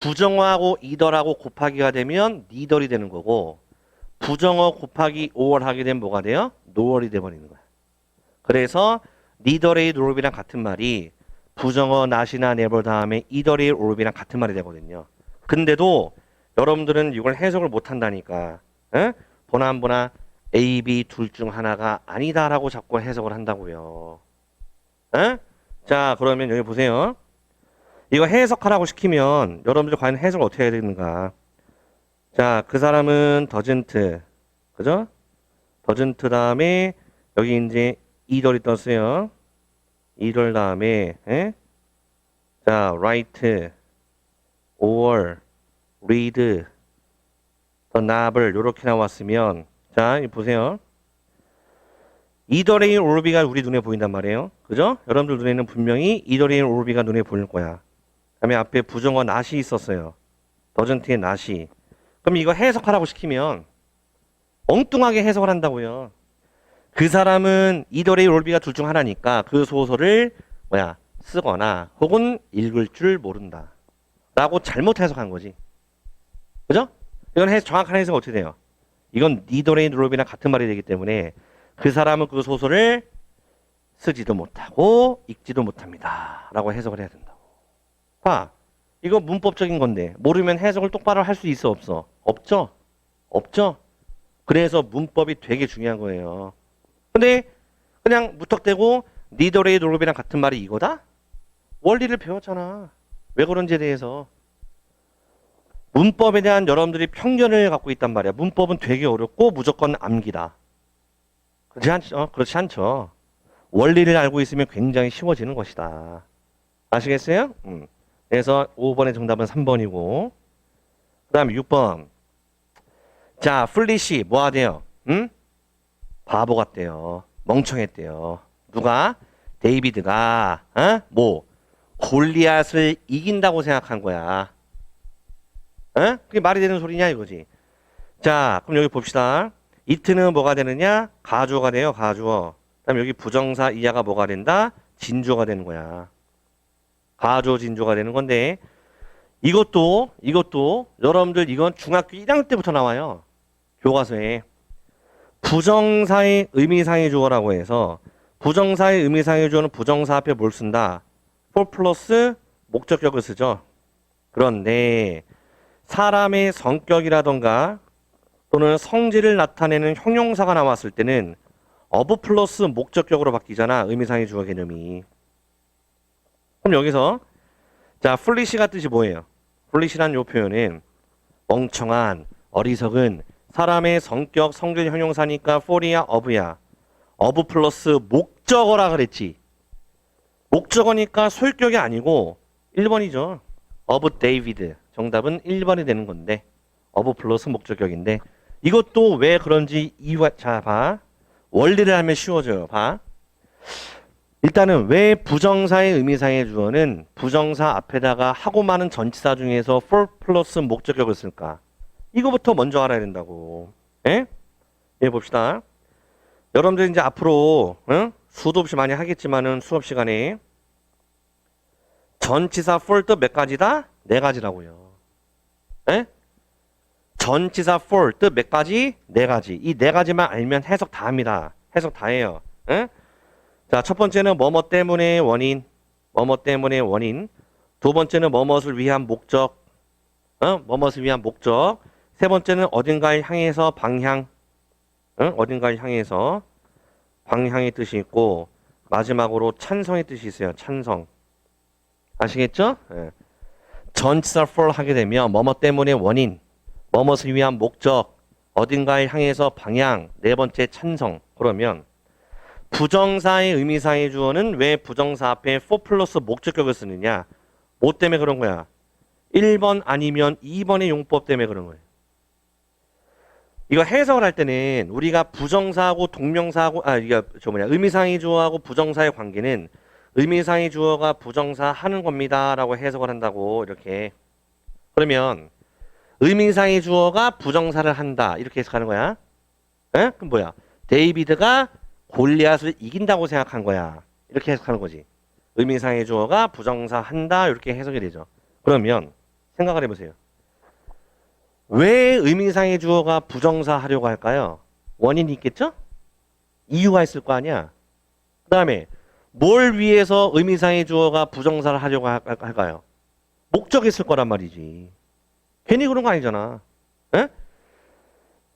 부정어하고 이더라고 곱하기가 되면 니덜이 되는 거고 부정어 곱하기 5월 하게 되면 뭐가 돼요? 노월이 돼버리는 거야. 그래서 니더레이 롤비랑 같은 말이 부정어 not이나 never 다음에 이더레이 롤비랑 같은 말이 되거든요. 근데도 여러분들은 이걸 해석을 못 한다니까. 에? 보나 안 보나 A, B 둘 중 하나가 아니다라고 자꾸 해석을 한다고요. 에? 자, 그러면 여기 보세요. 이거 해석하라고 시키면 여러분들 과연 해석을 어떻게 해야 되는가? 자, 그 사람은 doesn't, 그죠? doesn't 다음에 여기 이제 이덜이 떴어요. 이덜 다음에 에? 자, write or read the novel 이렇게 나왔으면 자, 이 보세요. 이더레인 올비가 우리 눈에 보인단 말이에요. 그죠? 여러분들 눈에는 분명히 이더레인 올비가 눈에 보일 거야. 그다음에 앞에 부정어 not이 있었어요. 더전트의 not이. 그럼 이거 해석하라고 시키면 엉뚱하게 해석을 한다고요. 그 사람은 이더레이 올비가 둘 중 하나니까 그 소설을 뭐야 쓰거나 혹은 읽을 줄 모른다. 라고 잘못 해석한 거지. 그죠? 이건 해, 정확한 해석은 어떻게 돼요? 이건 니더레이 롤비랑 같은 말이 되기 때문에 그 사람은 그 소설을 쓰지도 못하고 읽지도 못합니다. 라고 해석을 해야 된다고. 봐. 이거 문법적인 건데 모르면 해석을 똑바로 할 수 있어 없어? 없죠? 없죠? 그래서 문법이 되게 중요한 거예요. 근데 그냥 무턱대고 니더레이 롤비랑 같은 말이 이거다? 원리를 배웠잖아. 왜 그런지에 대해서. 문법에 대한 여러분들이 편견을 갖고 있단 말이야. 문법은 되게 어렵고 무조건 암기다. 그렇지 않죠? 그렇지 않죠. 원리를 알고 있으면 굉장히 쉬워지는 것이다. 아시겠어요? 음. 그래서 5번의 정답은 3번이고 그 다음에 6번 자 플리시 뭐 하대요? 응? 바보 같대요. 멍청했대요. 누가? 데이비드가 어? 뭐 골리앗을 이긴다고 생각한 거야. 어? 그게 말이 되는 소리냐 이거지. 자, 그럼 여기 봅시다. 이트는 뭐가 되느냐? 가주어가 돼요, 가주어. 그다음 여기 부정사 이하가 뭐가 된다? 진주어가 되는 거야. 가주어 진주어가 되는 건데 이것도 이것도 여러분들 이건 중학교 1학년 때부터 나와요. 교과서에 부정사의 의미상의 주어라고 해서 부정사의 의미상의 주어는 부정사 앞에 뭘 쓴다? for 플러스 목적격을 쓰죠. 그런데 사람의 성격이라던가 또는 성질을 나타내는 형용사가 나왔을 때는 of 플러스 목적격으로 바뀌잖아. 의미상의 주어 개념이. 그럼 여기서 자, 플리시가 뜻이 뭐예요? 플리시란 요 표현은 멍청한, 어리석은 사람의 성격, 성질 형용사니까 for이야, of야. of 플러스 목적어라 그랬지. 목적어니까 소유격이 아니고 1번이죠. of David. 정답은 1번이 되는 건데 of 플러스 목적격인데 이것도 왜 그런지 이유가 자 봐. 원리를 하면 쉬워져요. 봐. 일단은 왜 부정사의 의미상의 주어는 부정사 앞에다가 하고 많은 전치사 중에서 for 플러스 목적격을 쓸까? 이거부터 먼저 알아야 된다고. 예? 예, 봅시다. 여러분들 이제 앞으로 응? 수도 없이 많이 하겠지만은 수업 시간에 전치사 for 뜻몇 가지다? 네 가지라고요. 예? 전치사 for 뜻몇 가지? 네 가지. 이 네 가지만 알면 해석 다 합니다. 해석 다 해요. 예? 자, 첫 번째는 뭐뭐 때문에 원인, 뭐뭐 때문에 원인. 두 번째는 뭐뭇을 위한 목적, 어? 뭐뭇을 위한 목적. 세 번째는 어딘가를 향해서 방향, 어? 어딘가를 향해서 방향의 뜻이 있고 마지막으로 찬성의 뜻이 있어요. 찬성. 아시겠죠? 예. 전치사 for 하게 되면 뭐뭐 때문에 원인, 뭐뭇을 위한 목적, 어딘가를 향해서 방향, 네 번째 찬성. 그러면 부정사의 의미상의 주어는 왜 부정사 앞에 for 플러스 목적격을 쓰느냐? 뭐 때문에 그런 거야? 1번 아니면 2번의 용법 때문에 그런 거예요. 이거 해석을 할 때는 우리가 부정사하고 동명사하고 아 이게 저 뭐냐 의미상의 주어하고 부정사의 관계는 의미상의 주어가 부정사 하는 겁니다라고 해석을 한다고 이렇게 그러면 의미상의 주어가 부정사를 한다 이렇게 해석하는 거야. 에? 그럼 뭐야? 데이비드가 골리앗을 이긴다고 생각한 거야. 이렇게 해석하는 거지. 의미상의 주어가 부정사 한다 이렇게 해석이 되죠. 그러면 생각을 해보세요. 왜 의미상의 주어가 부정사 하려고 할까요? 원인이 있겠죠? 이유가 있을 거 아니야. 그 다음에 뭘 위해서 의미상의 주어가 부정사를 하려고 할- 할까요? 목적이 있을 거란 말이지. 괜히 그런 거 아니잖아. 에?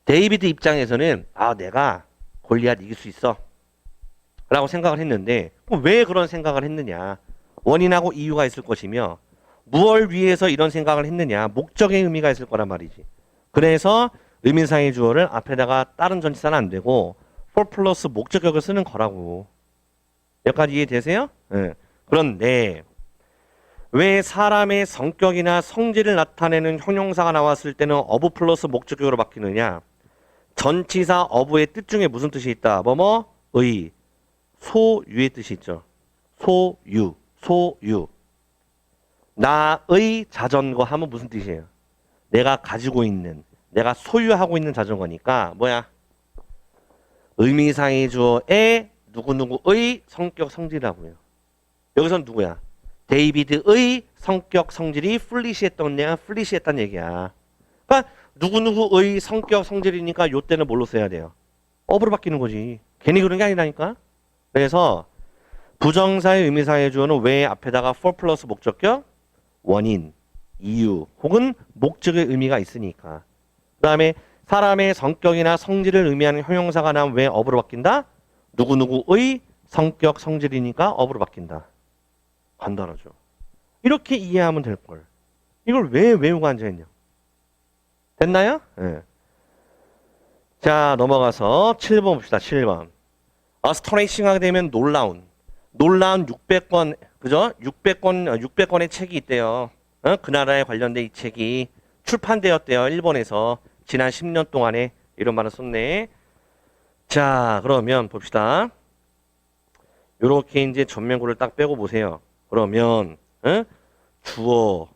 데이비드 입장에서는 아 내가 골리앗 이길 수 있어? 라고 생각을 했는데 왜 그런 생각을 했느냐? 원인하고 이유가 있을 것이며 무엇 위해서 이런 생각을 했느냐? 목적의 의미가 있을 거란 말이지. 그래서 의미상의 주어를 앞에다가 다른 전치사는 안 되고 for 플러스 목적격을 쓰는 거라고. 여기까지 이해되세요? 예. 그런데 왜 사람의 성격이나 성질을 나타내는 형용사가 나왔을 때는 어부 플러스 목적격으로 바뀌느냐 전치사 어부의 뜻 중에 무슨 뜻이 있다? 뭐뭐? 의. 소유의 뜻이 있죠. 소유. 소유. 나의 자전거 하면 무슨 뜻이에요? 내가 가지고 있는 내가 소유하고 있는 자전거니까 뭐야? 의미상의 주어에 누구누구의 성격 성질이라고요. 여기선 누구야? 데이비드의 성격 성질이 플리시했던 얘가 플리시했단 얘기야. 그러니까 누구누구의 성격 성질이니까 요 때는 뭘로 써야 돼요? 업으로 바뀌는 거지. 괜히 그런 게 아니라니까? 그래서 부정사의 의미상의 주어는 왜 앞에다가 for 플러스 목적격? 원인 이유 혹은 목적의 의미가 있으니까. 그 다음에 사람의 성격이나 성질을 의미하는 형용사가 나면 왜 업으로 바뀐다? 누구누구의 성격 성질이니까 업으로 바뀐다. 간단하죠. 이렇게 이해하면 될걸. 이걸 왜 외우고 앉아있냐 됐나요? 예. 자 넘어가서 7번 봅시다 7번 어스토레이싱 하게 되면 놀라운 놀라운 600권 그죠? 600권 600권의 책이 있대요. 어? 그 나라에 관련된 이 책이 출판되었대요. 일본에서 지난 10년 동안에 이런 말을 썼네. 자, 그러면 봅시다. 요렇게 이제 전면구를 딱 빼고 보세요. 그러면 어? 주어,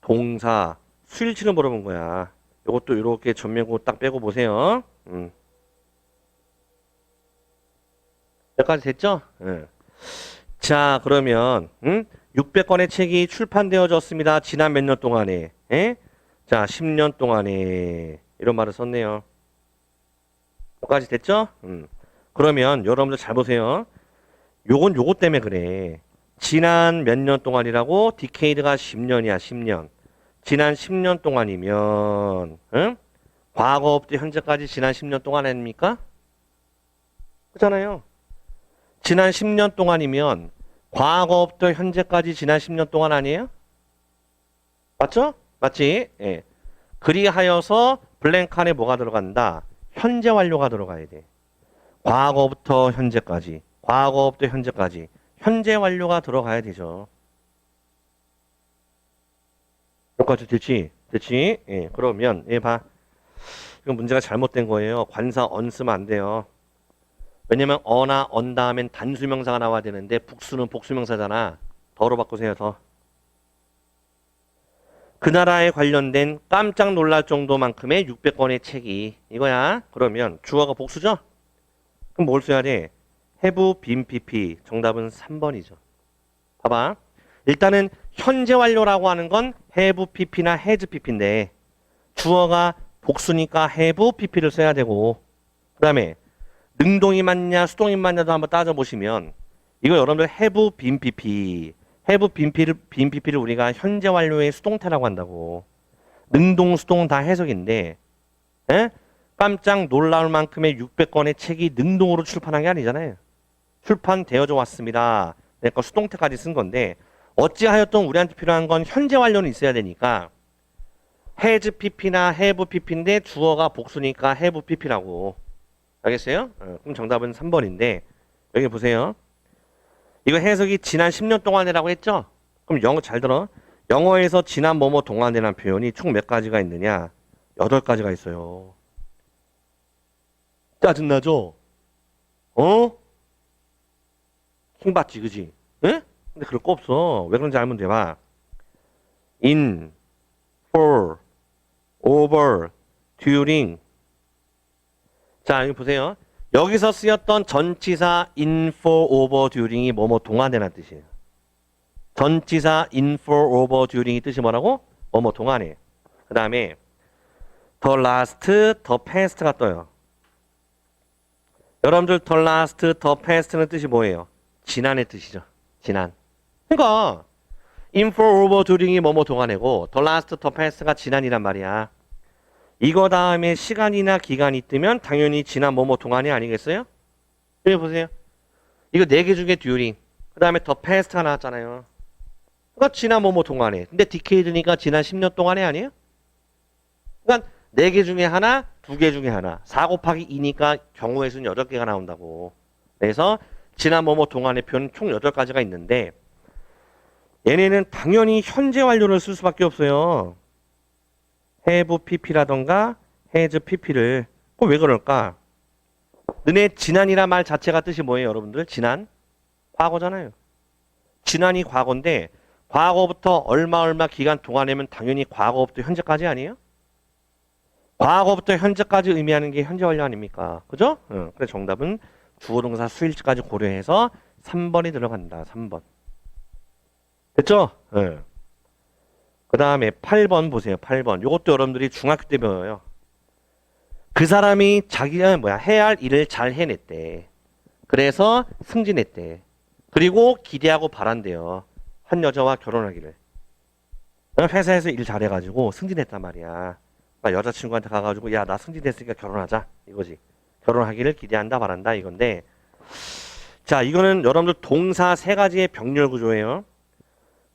동사, 수일치를 물어본 거야. 요것도 이렇게 전면구 딱 빼고 보세요. 음. 여기까지 됐죠? 예. 자, 그러면 음? 600권의 책이 출판되어졌습니다. 지난 몇 년 동안에. 예? 자, 10년 동안에 이런 말을 썼네요. 여기까지 됐죠? 음. 그러면 여러분들 잘 보세요. 요건 요거 때문에 그래. 지난 몇 년 동안이라고 디케이드가 10년이야, 10년. 지난 10년 동안이면 응? 과거부터 현재까지 지난 10년 동안 아닙니까? 그렇잖아요. 지난 10년 동안이면 과거부터 현재까지 지난 10년 동안 아니에요? 맞죠? 맞지? 예. 그리하여서 블랭칸에 뭐가 들어간다? 현재 완료가 들어가야 돼. 과거부터 현재까지. 과거부터 현재까지. 현재 완료가 들어가야 되죠. 여기까지 됐지? 됐지? 예. 그러면 예 봐. 이건 문제가 잘못된 거예요. 관사 언 쓰면 안 돼요. 왜냐면 어나 언 다음엔 단수명사가 나와야 되는데 복수는 복수명사잖아. 더로 바꾸세요. 더. 그 나라에 관련된 깜짝 놀랄 정도만큼의 600권의 책이 이거야. 그러면 주어가 복수죠? 그럼 뭘 써야 돼? have been pp. 정답은 3번이죠. 봐봐. 일단은 현재 완료라고 하는 건 have pp나 has pp인데 주어가 복수니까 have pp를 써야 되고 그 다음에 능동이 맞냐 수동이 맞냐도 한번 따져보시면 이거 여러분들 have been pp have been pp를, been pp를 우리가 현재 완료의 수동태라고 한다고. 능동 수동 다 해석인데 에? 깜짝 놀라울 만큼의 600권의 책이 능동으로 출판한 게 아니잖아요. 출판되어져 왔습니다. 내가 수동태까지 쓴 건데 어찌하였든 우리한테 필요한 건 현재 완료는 있어야 되니까 has pp나 have pp인데 주어가 복수니까 have pp라고 알겠어요? 어, 그럼 정답은 3번인데 여기 보세요. 이거 해석이 지난 10년 동안이라고 했죠? 그럼 영어 잘 들어. 영어에서 지난 뭐뭐 동안이라는 표현이 총 몇 가지가 있느냐? 8가지가 있어요. 짜증나죠? 어? 킹받지 그지? 응? 근데 그럴 거 없어. 왜 그런지 알면 돼 봐. in, for, over, during, 자, 여기 보세요. 여기서 쓰였던 전치사 in for over during이 뭐뭐 동안이라는 뜻이에요. 전치사 in for over during이 뜻이 뭐라고? 뭐뭐 동안에. 그 다음에 the last, the past가 떠요. 여러분들 the last, the past는 뜻이 뭐예요? 지난의 뜻이죠. 지난. 그러니까 in for over during이 뭐뭐 동안이고 the last, the past가 지난이란 말이야. 이거 다음에 시간이나 기간이 뜨면 당연히 지난 뭐뭐 동안이 아니겠어요? 여기 보세요. 이거 네 개 중에 during. 그 다음에 the past가 나왔잖아요. 그러니까 지난 뭐뭐 동안에. 근데 decade니까 지난 10년 동안에 아니에요? 그러니까 네 개 중에 하나, 두 개 중에 하나. 4 곱하기 2니까 경우의 수는 8개가 나온다고. 그래서 지난 뭐뭐 동안의 표는 총 8가지가 있는데 얘네는 당연히 현재 완료를 쓸 수밖에 없어요. have pp라던가 has pp를 그럼 왜 그럴까? 너네 지난이란 말 자체가 뜻이 뭐예요, 여러분들? 지난? 과거잖아요. 지난이 과거인데 과거부터 얼마 얼마 기간 동안이면 당연히 과거부터 현재까지 아니에요? 과거부터 현재까지 의미하는 게 현재 완료 아닙니까? 그죠? 응. 그래 정답은 주어 동사 수일치까지 고려해서 3번이 들어간다. 3번. 됐죠? 예. 그 다음에 8번 보세요. 8번. 요것도 여러분들이 중학교 때 배워요. 그 사람이 자기가 뭐야 해야 할 일을 잘 해냈대. 그래서 승진했대. 그리고 기대하고 바란대요. 한 여자와 결혼하기를. 회사에서 일 잘해가지고 승진했단 말이야. 여자친구한테 가가지고 야 나 승진했으니까 결혼하자 이거지. 결혼하기를 기대한다 바란다 이건데 자 이거는 여러분들 동사 세 가지의 병렬 구조예요.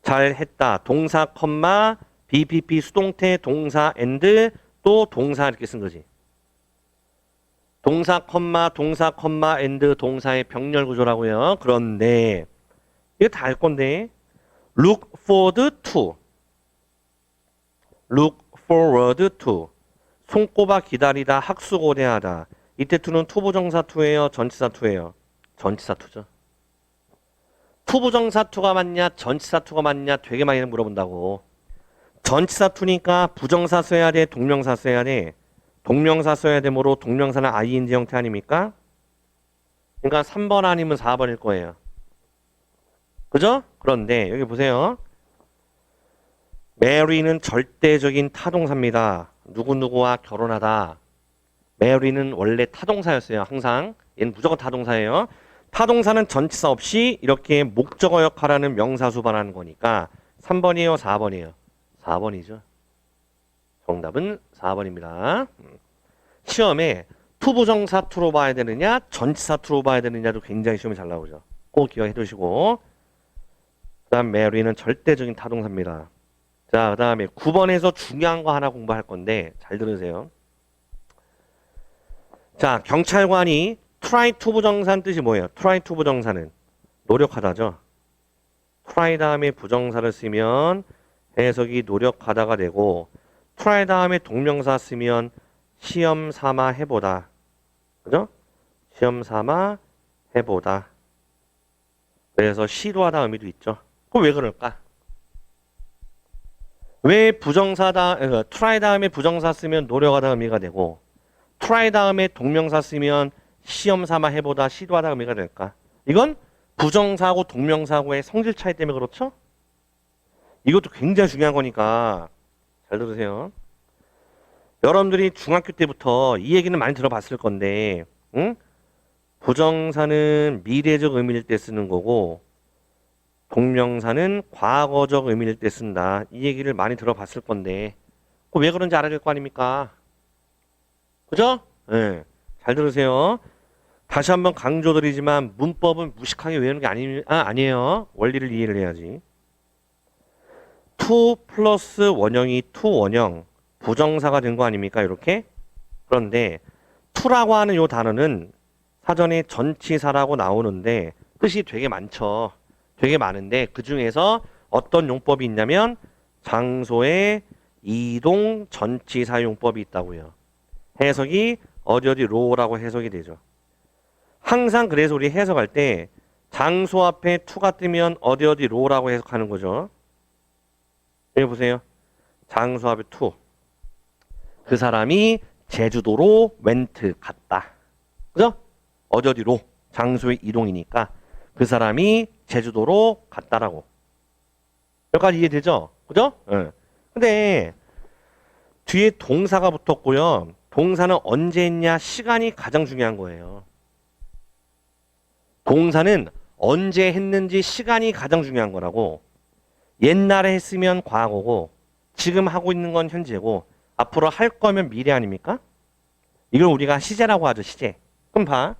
잘했다. 동사 컴마 BPP 수동태 동사 and 또 동사 이렇게 쓴 거지. 동사 컴마 동사 컴마 and 동사의 병렬 구조라고요. 그런데 이거 다 할 건데. look forward to. look forward to. 손꼽아 기다리다 학수고대하다. 이때 to는 투부정사 to예요 전치사 to예요? 전치사 to죠 투부정사 to가 맞냐 전치사 to가 맞냐 되게 많이 물어본다고 전치사 to니까 부정사 써야 돼 동명사 써야 돼 동명사 써야 되므로 동명사는 ing 형태 아닙니까? 그러니까 3번 아니면 4번일 거예요 그죠? 그런데 여기 보세요 메리는 절대적인 타동사입니다. 누구누구와 결혼하다. 메리는 원래 타동사였어요. 항상. 얘는 무조건 타동사예요. 타동사는 전치사 없이 이렇게 목적어 역할하는 명사 수반하는 거니까 3번이에요, 4번이에요. 4번이죠. 정답은 4번입니다. 시험에 투부정사 투로 봐야 되느냐, 전치사 투로 봐야 되느냐도 굉장히 시험이 잘 나오죠. 꼭 기억해 두시고. 그 다음 메리는 절대적인 타동사입니다. 자, 그 다음에 9번에서 중요한 거 하나 공부할 건데 잘 들으세요. 자, 경찰관이 try to 부정사는 뜻이 뭐예요? try to 부정사는 노력하다죠. try 다음에 부정사를 쓰면 해석이 노력하다가 되고 try 다음에 동명사 쓰면 시험 삼아 해보다. 그죠? 시험 삼아 해보다. 그래서 시도하다 의미도 있죠. 그럼 왜 그럴까? 왜 부정사다, 어, try 다음에 부정사 쓰면 노력하다 의미가 되고, try 다음에 동명사 쓰면 시험 삼아 해보다 시도하다 의미가 될까? 이건 부정사하고 동명사하고의 성질 차이 때문에 그렇죠? 이것도 굉장히 중요한 거니까 잘 들으세요. 여러분들이 중학교 때부터 이 얘기는 많이 들어봤을 건데, 응? 부정사는 미래적 의미일 때 쓰는 거고, 동명사는 과거적 의미일 때 쓴다. 이 얘기를 많이 들어봤을 건데 그왜 그런지 알아야 될 거 아닙니까? 그죠? 예. 잘 들으세요. 다시 한번 강조드리지만 문법은 무식하게 외우는 게 아니, 아, 아니에요. 원리를 이해를 해야지. to 플러스 원형이 to 원형 부정사가 된 거 아닙니까? 이렇게. 그런데 to라고 하는 요 단어는 사전에 전치사라고 나오는데 뜻이 되게 많죠. 되게 많은데 그 중에서 어떤 용법이 있냐면 장소의 이동 전치사 용법이 있다고요. 해석이 어디 어디 로라고 해석이 되죠. 항상 그래서 우리 해석할 때 장소 앞에 투가 뜨면 어디 어디 로라고 해석하는 거죠. 여기 보세요. 장소 앞에 투. 그 사람이 제주도로 웬트 갔다. 그죠? 어디 어디로 장소의 이동이니까 그 사람이 제주도로 갔다라고. 여기까지 이해되죠? 그죠? 예. 근데 뒤에 동사가 붙었고요. 동사는 언제 했냐? 시간이 가장 중요한 거예요. 동사는 언제 했는지 시간이 가장 중요한 거라고. 옛날에 했으면 과거고 지금 하고 있는 건 현재고 앞으로 할 거면 미래 아닙니까? 이걸 우리가 시제라고 하죠, 시제. 그럼 봐.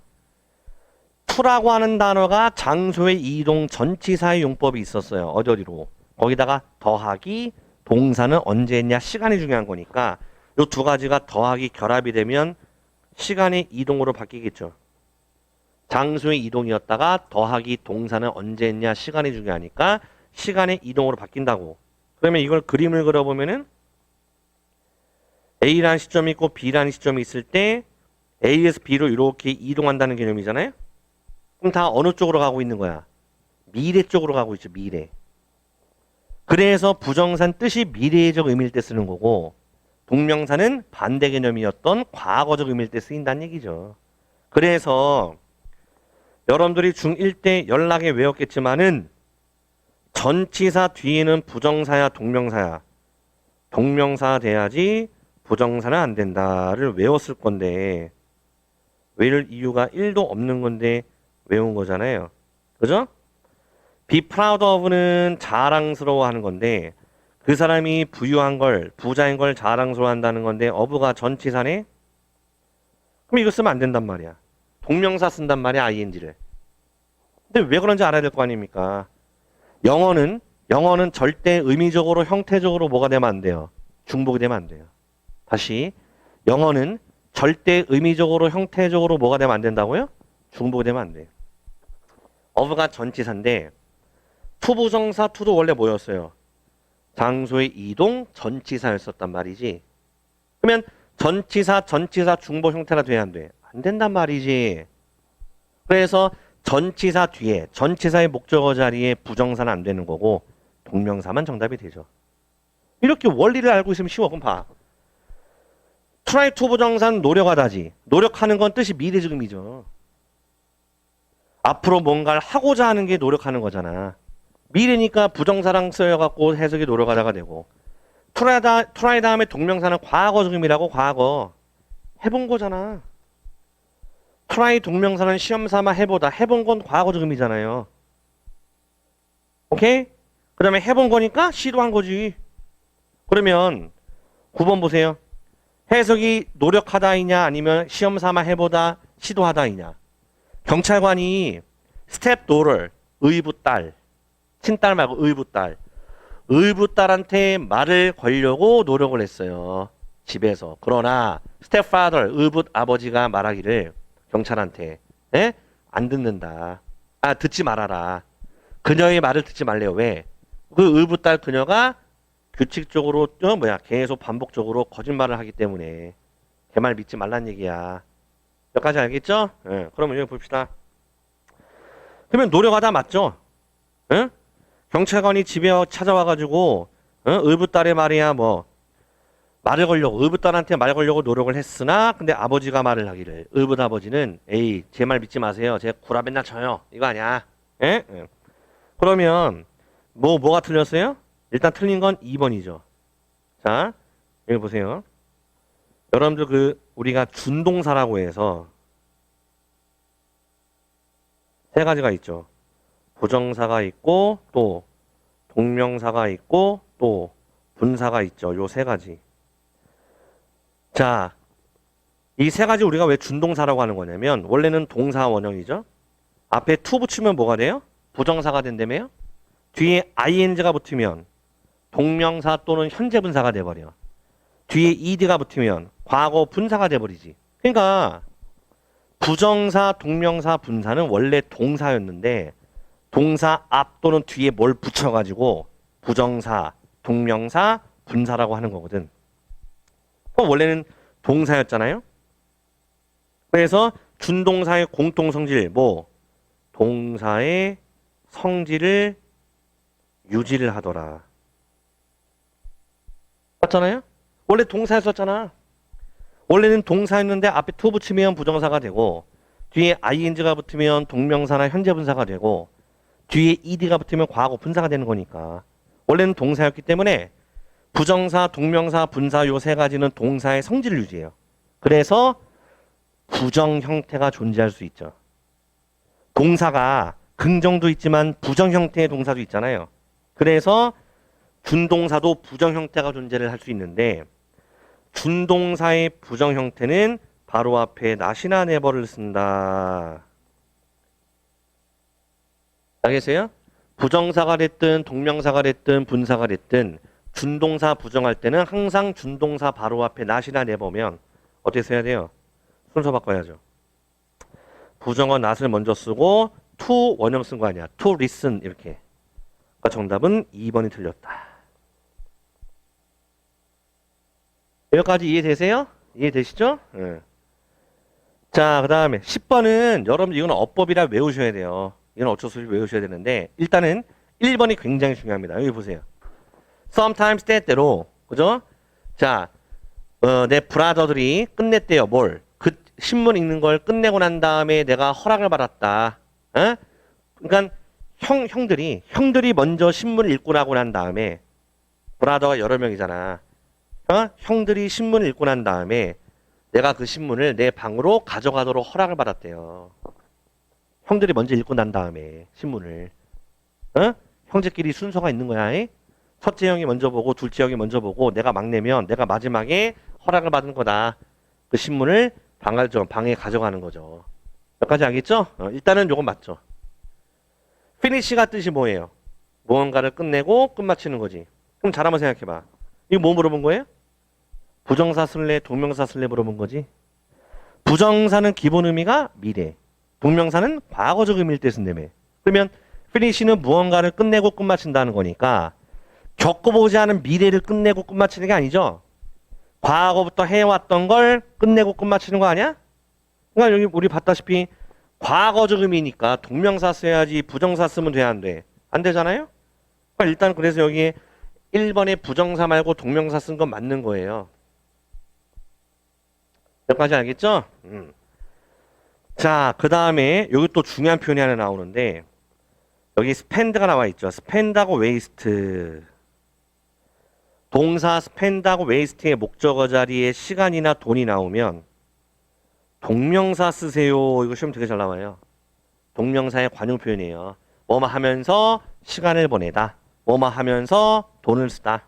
투라고 하는 단어가 장소의 이동 전치사의 용법이 있었어요. 어디로. 거기다가 더하기 동사는 언제 했냐 시간이 중요한 거니까 요두 가지가 더하기 결합이 되면 시간의 이동으로 바뀌겠죠. 장소의 이동이었다가 더하기 동사는 언제 했냐 시간이 중요하니까 시간의 이동으로 바뀐다고. 그러면 이걸 그림을 그려보면은 A라는 시점이 있고 B라는 시점이 있을 때 A에서 B로 이렇게 이동한다는 개념이잖아요. 그럼 다 어느 쪽으로 가고 있는 거야? 미래 쪽으로 가고 있죠. 미래. 그래서 부정산 뜻이 미래적 의미일 때 쓰는 거고 동명사는 반대 개념이었던 과거적 의미일 때 쓰인다는 얘기죠. 그래서 여러분들이 중1 때 연락에 외웠겠지만은 전치사 뒤에는 부정사야 동명사야. 동명사 돼야지 부정사는 안 된다를 외웠을 건데 외울 이유가 1도 없는 건데 외운 거잖아요. 그죠? be proud of는 자랑스러워 하는 건데 그 사람이 부유한 걸, 부자인 걸 자랑스러워 한다는 건데 of가 전치사네? 그럼 이거 쓰면 안 된단 말이야. 동명사 쓴단 말이야, ing를. 근데 왜 그런지 알아야 될 거 아닙니까? 영어는, 영어는 절대 의미적으로, 형태적으로 뭐가 되면 안 돼요. 중복이 되면 안 돼요. 다시. 영어는 절대 의미적으로, 형태적으로 뭐가 되면 안 된다고요? 중복이 되면 안 돼요. of가 전치사인데 투부정사 투도 원래 뭐였어요? 장소의 이동 전치사였었단 말이지. 그러면 전치사 전치사 중복 형태가 돼야 안 돼? 안 된단 말이지. 그래서 전치사 뒤에 전치사의 목적어 자리에 부정사는 안 되는 거고 동명사만 정답이 되죠. 이렇게 원리를 알고 있으면 쉬워. 그럼 봐. try to 부정사는 노력하다지. 노력하는 건 뜻이 미래적 의미죠. 앞으로 뭔가를 하고자 하는 게 노력하는 거잖아. 미래니까 부정사랑 쓰여갖고 해석이 노력하다가 되고 트라이, 트라이 다음에 동명사는 과거적 의미라고 과거 해본 거잖아. 트라이 동명사는 시험 삼아 해보다 해본 건 과거적 의미잖아요. 오케이? 그 다음에 해본 거니까 시도한 거지. 그러면 9번 보세요. 해석이 노력하다이냐 아니면 시험 삼아 해보다 시도하다이냐. 경찰관이 스텝 도를 의붓딸 친딸 말고 의붓딸 의붓딸한테 말을 걸려고 노력을 했어요 집에서 그러나 스텝 파더 의붓 아버지가 말하기를 경찰한테 에? 안 듣는다 아 듣지 말아라 그녀의 말을 듣지 말래요 왜 그 의붓딸 그녀가 규칙적으로 어 뭐야 계속 반복적으로 거짓말을 하기 때문에 걔말 믿지 말란 얘기야 여기까지 알겠죠? 예, 그러면 여기 봅시다. 그러면 노력하다 맞죠? 예? 경찰관이 집에 찾아와가지고 어? 의붓딸의 말이야 뭐 말을 걸려고 의붓딸한테 말 걸려고 노력을 했으나 근데 아버지가 말을 하기를 의붓 아버지는 에이 제 말 믿지 마세요. 제 구라 맨날 쳐요. 이거 아니야. 예? 예. 그러면 뭐 뭐가 틀렸어요? 일단 틀린 건 2번이죠. 자 여기 보세요. 여러분들 그 우리가 준동사라고 해서 세 가지가 있죠. 부정사가 있고 또 동명사가 있고 또 분사가 있죠. 요 세 가지. 자, 이 세 가지 우리가 왜 준동사라고 하는 거냐면 원래는 동사 원형이죠. 앞에 to 붙이면 뭐가 돼요? 부정사가 된다며요? 뒤에 ing가 붙으면 동명사 또는 현재 분사가 돼버려. 뒤에 ed가 붙으면 과거 분사가 돼버리지. 그러니까 부정사, 동명사, 분사는 원래 동사였는데 동사 앞 또는 뒤에 뭘 붙여가지고 부정사, 동명사, 분사라고 하는 거거든. 원래는 동사였잖아요. 그래서 준동사의 공통 성질 뭐 동사의 성질을 유지를 하더라. 맞잖아요? 원래 동사였었잖아. 원래는 동사였는데 앞에 to 붙이면 부정사가 되고 뒤에 ing가 붙으면 동명사나 현재 분사가 되고 뒤에 ed가 붙으면 과거 분사가 되는 거니까 원래는 동사였기 때문에 부정사, 동명사, 분사 요 세 가지는 동사의 성질을 유지해요. 그래서 부정 형태가 존재할 수 있죠. 동사가 긍정도 있지만 부정 형태의 동사도 있잖아요. 그래서 준동사도 부정 형태가 존재를 할 수 있는데 준동사의 부정 형태는 바로 앞에 not이나 never를 쓴다. 알겠어요? 부정사가 됐든 동명사가 됐든 분사가 됐든 준동사 부정할 때는 항상 준동사 바로 앞에 not이나 never면 어떻게 써야 돼요? 순서 바꿔야죠. 부정어 not을 먼저 쓰고 to 원형 쓴 거 아니야. to listen 이렇게. 그러니까 정답은 2번이 틀렸다. 여기까지 이해되세요? 이해되시죠? 예. 자, 그 다음에 10번은 여러분 이거는 어법이라 외우셔야 돼요. 이건 어쩔 수 없이 외우셔야 되는데 일단은 1번이 굉장히 중요합니다. 여기 보세요. Sometimes 때때로 그죠? 자, 어, 내 브라더들이 끝냈대요. 뭘? 그 신문 읽는 걸 끝내고 난 다음에 내가 허락을 받았다. 어? 그러니까 형 형들이 형들이 먼저 신문을 읽고 나고 난 다음에 브라더가 여러 명이잖아. 어? 형들이 신문을 읽고 난 다음에 내가 그 신문을 내 방으로 가져가도록 허락을 받았대요. 형들이 먼저 읽고 난 다음에 신문을 어? 형제끼리 순서가 있는 거야. 이? 첫째 형이 먼저 보고 둘째 형이 먼저 보고 내가 막내면 내가 마지막에 허락을 받은 거다. 그 신문을 방을 좀 방에 가져가는 거죠. 여기까지 알겠죠? 어, 일단은 요건 맞죠. 피니시가 뜻이 뭐예요? 무언가를 끝내고 끝마치는 거지. 그럼 잘 한번 생각해봐. 이거 뭐 물어본 거예요? 부정사 쓸래, 동명사 쓸래 물어본 거지. 부정사는 기본 의미가 미래, 동명사는 과거적 의미일 때 쓴다며. 그러면 피니시는 무언가를 끝내고 끝마친다는 거니까 겪어보지 않은 미래를 끝내고 끝마치는 게 아니죠. 과거부터 해왔던 걸 끝내고 끝마치는 거 아니야? 그러니까 여기 우리 봤다시피 과거적 의미니까 동명사 써야지 부정사 쓰면 돼 안 돼? 안 되잖아요? 그러니까 일단 그래서 여기에 1번에 부정사 말고 동명사 쓴 건 맞는 거예요. 여기까지 알겠죠? 음. 자, 그 다음에 여기 또 중요한 표현이 하나 나오는데 여기 스펜드가 나와 있죠. 스펜드하고 웨이스트. 동사 스펜드하고 웨이스트의 목적어 자리에 시간이나 돈이 나오면 동명사 쓰세요. 이거 시험 되게 잘 나와요. 동명사의 관용 표현이에요. 뭐뭐 하면서 시간을 보내다. 뭐뭐 하면서 돈을 쓰다.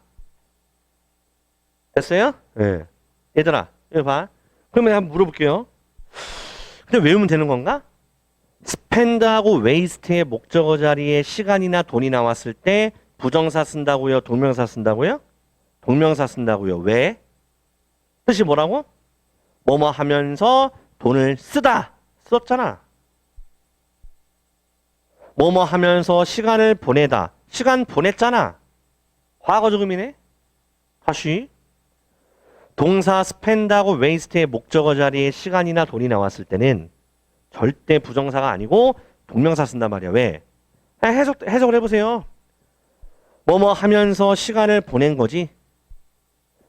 됐어요? 예. 얘들아, 여기 봐. 그러면 한번 물어볼게요. 근데 외우면 되는 건가? 스펜드하고 웨이스트의 목적어 자리에 시간이나 돈이 나왔을 때 부정사 쓴다고요? 동명사 쓴다고요? 동명사 쓴다고요. 왜? 뜻이 뭐라고? 뭐뭐 하면서 돈을 쓰다. 썼잖아. 뭐뭐 하면서 시간을 보내다. 시간 보냈잖아. 과거적 의미네. 다시. 동사 스펜드하고 웨이스트의 목적어 자리에 시간이나 돈이 나왔을 때는 절대 부정사가 아니고 동명사 쓴단 말이야. 왜? 해석, 해석을 해보세요. 뭐뭐 하면서 시간을 보낸 거지.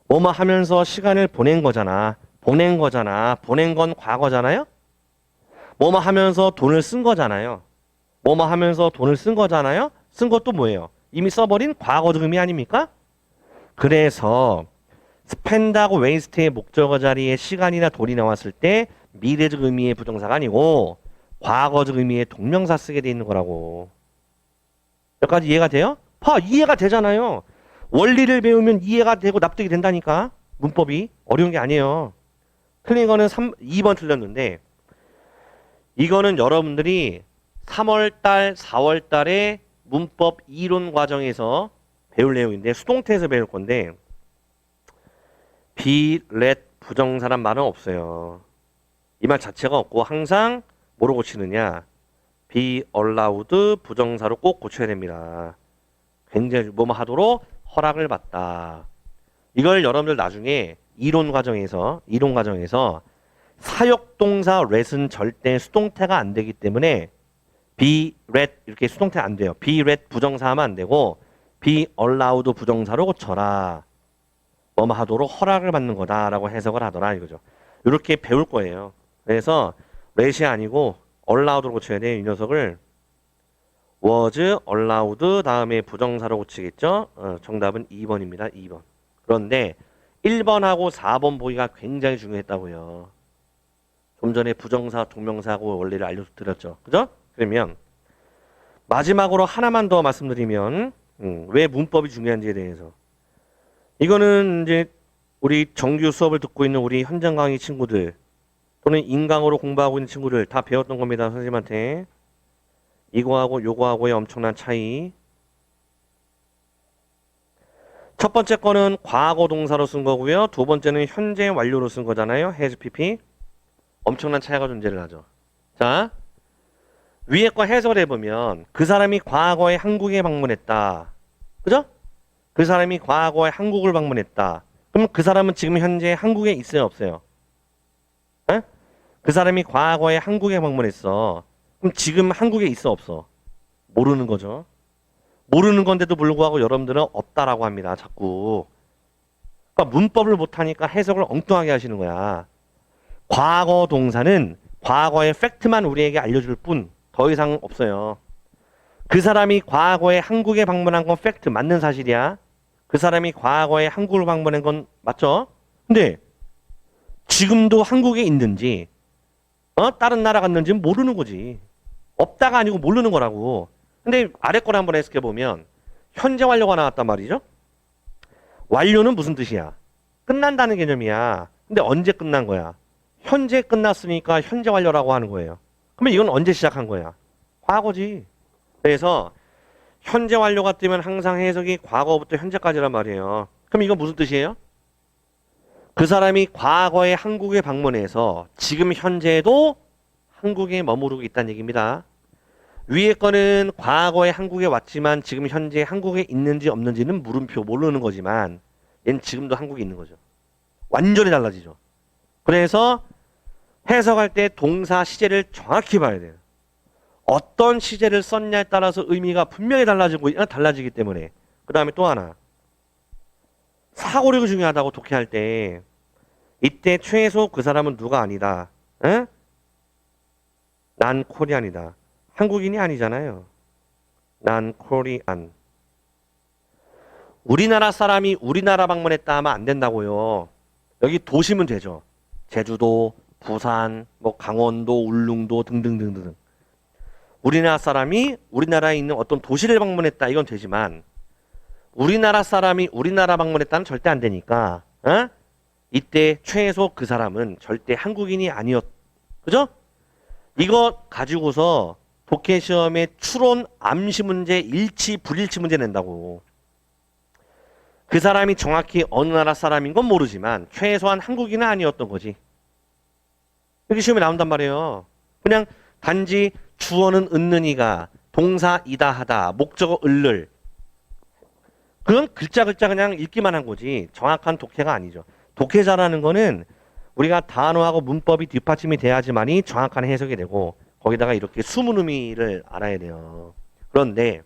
뭐뭐 하면서 시간을 보낸 거잖아. 보낸 거잖아. 보낸 건 과거잖아요. 뭐뭐 하면서 돈을 쓴 거잖아요. 뭐뭐 하면서 돈을 쓴 거잖아요. 쓴 것도 뭐예요? 이미 써버린 과거적 의미 아닙니까? 그래서 스펜드하고 웨이스트의 목적어 자리에 시간이나 돈이 나왔을 때 미래적 의미의 부정사가 아니고 과거적 의미의 동명사 쓰게 돼 있는 거라고. 여기까지 이해가 돼요? 봐, 이해가 되잖아요. 원리를 배우면 이해가 되고 납득이 된다니까. 문법이 어려운 게 아니에요. 틀린 거는 3, 2번 틀렸는데 이거는 여러분들이 3월 달, 4월 달에 문법 이론 과정에서 배울 내용인데 수동태에서 배울 건데 be, 부정사란 말은 없어요. 이 말 자체가 없고 항상 뭐로 고치느냐? be allowed 부정사로 꼭 고쳐야 됩니다. 굉장히 뭐뭐 하도록 허락을 받다. 이걸 여러분들 나중에 이론 과정에서 이론 과정에서 사역 동사 let은 절대 수동태가 안 되기 때문에 be let 이렇게 수동태 안 돼요. be let 부정사 하면 안 되고 be allowed 부정사로 고쳐라. 뭐뭐 하도록 허락을 받는 거다라고 해석을 하더라 이거죠. 이렇게 배울 거예요. 그래서 let이 아니고 allowed로 고쳐야 돼요. 이 녀석을 was allowed 다음에 부정사로 고치겠죠. 어, 정답은 2번입니다. 2번. 그런데 1번하고 4번 보기가 굉장히 중요했다고요. 좀 전에 부정사, 동명사하고 원리를 알려드렸죠. 그죠? 그러면 마지막으로 하나만 더 말씀드리면 음, 왜 문법이 중요한지에 대해서 이거는 이제 우리 정규 수업을 듣고 있는 우리 현장 강의 친구들 또는 인강으로 공부하고 있는 친구들 다 배웠던 겁니다. 선생님한테 이거하고 요거하고의 엄청난 차이 첫 번째 거는 과거 동사로 쓴 거고요. 두 번째는 현재 완료로 쓴 거잖아요. has pp. 엄청난 차이가 존재를 하죠. 자, 위에 거 해석을 해보면 그 사람이 과거에 한국에 방문했다. 그죠? 그 사람이 과거에 한국을 방문했다. 그럼 그 사람은 지금 현재 한국에 있어요, 없어요? 에? 그 사람이 과거에 한국에 방문했어. 그럼 지금 한국에 있어, 없어? 모르는 거죠. 모르는 건데도 불구하고 여러분들은 없다라고 합니다. 자꾸. 그러니까 문법을 못하니까 해석을 엉뚱하게 하시는 거야. 과거 동사는 과거의 팩트만 우리에게 알려줄 뿐 더 이상 없어요. 그 사람이 과거에 한국에 방문한 건 팩트 맞는 사실이야. 그 사람이 과거에 한국을 방문한 건 맞죠? 근데 지금도 한국에 있는지 어 다른 나라 갔는지는 모르는 거지. 없다가 아니고 모르는 거라고. 근데 아래 거를 한번 해석해 보면 현재 완료가 나왔단 말이죠. 완료는 무슨 뜻이야? 끝난다는 개념이야. 근데 언제 끝난 거야? 현재 끝났으니까 현재 완료라고 하는 거예요. 그러면 이건 언제 시작한 거야? 과거지. 그래서 현재 완료가 뜨면 항상 해석이 과거부터 현재까지란 말이에요. 그럼 이건 무슨 뜻이에요? 그 사람이 과거에 한국에 방문해서 지금 현재도 한국에 머무르고 있다는 얘기입니다. 위에 거는 과거에 한국에 왔지만 지금 현재 한국에 있는지 없는지는 물음표 모르는 거지만 얘는 지금도 한국에 있는 거죠. 완전히 달라지죠. 그래서 해석할 때 동사 시제를 정확히 봐야 돼요. 어떤 시제를 썼냐에 따라서 의미가 분명히 달라지고 아, 달라지기 때문에 그 다음에 또 하나 사고력이 중요하다고 독해할 때 이때 최소 그 사람은 누가 아니다. 에? 난 코리안이다. 한국인이 아니잖아요. 난 코리안. 우리나라 사람이 우리나라 방문했다 하면 안 된다고요. 여기 도시면 되죠. 제주도, 부산, 뭐 강원도, 울릉도 등등등등. 우리나라 사람이 우리나라에 있는 어떤 도시를 방문했다 이건 되지만 우리나라 사람이 우리나라 방문했다는 절대 안 되니까 어? 이때 최소 그 사람은 절대 한국인이 아니었 그죠? 이거 가지고서 독해 시험에 추론 암시 문제 일치 불일치 문제 낸다고 그 사람이 정확히 어느 나라 사람인 건 모르지만 최소한 한국인은 아니었던 거지 이렇게 시험에 나온단 말이에요. 그냥 단지 주어는 은는이가 동사 이다 하다 목적어 을를 그건 글자 글자 그냥 읽기만 한 거지 정확한 독해가 아니죠. 독해자라는 거는 우리가 단어하고 문법이 뒷받침이 돼야지만이 정확한 해석이 되고 거기다가 이렇게 숨은 의미를 알아야 돼요. 그런데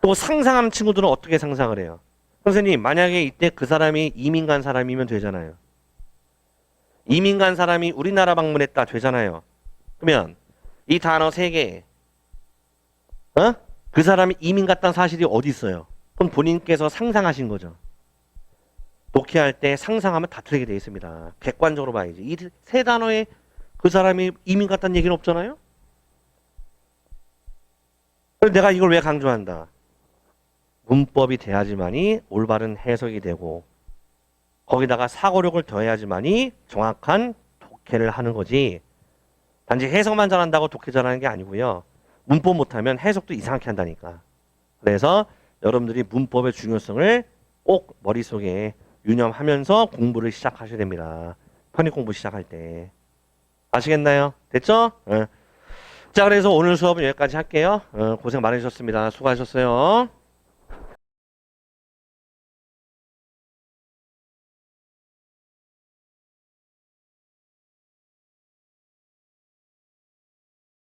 또 상상하는 친구들은 어떻게 상상을 해요? 선생님 만약에 이때 그 사람이 이민 간 사람이면 되잖아요. 이민 간 사람이 우리나라 방문했다 되잖아요. 그러면 이 단어 세 개, 어? 그 사람이 이민 갔다는 사실이 어디 있어요? 그럼 본인께서 상상하신 거죠. 독해할 때 상상하면 다 틀리게 되어 있습니다. 객관적으로 봐야지. 이 세 단어에 그 사람이 이민 갔다는 얘기는 없잖아요? 내가 이걸 왜 강조한다? 문법이 돼야지만이 올바른 해석이 되고 거기다가 사고력을 더해야지만이 정확한 독해를 하는 거지. 단지 해석만 잘한다고 독해 잘하는 게 아니고요. 문법 못하면 해석도 이상하게 한다니까. 그래서 여러분들이 문법의 중요성을 꼭 머릿속에 유념하면서 공부를 시작하셔야 됩니다. 편입 공부 시작할 때. 아시겠나요? 됐죠? 어. 자, 그래서 오늘 수업은 여기까지 할게요. 어, 고생 많으셨습니다. 수고하셨어요.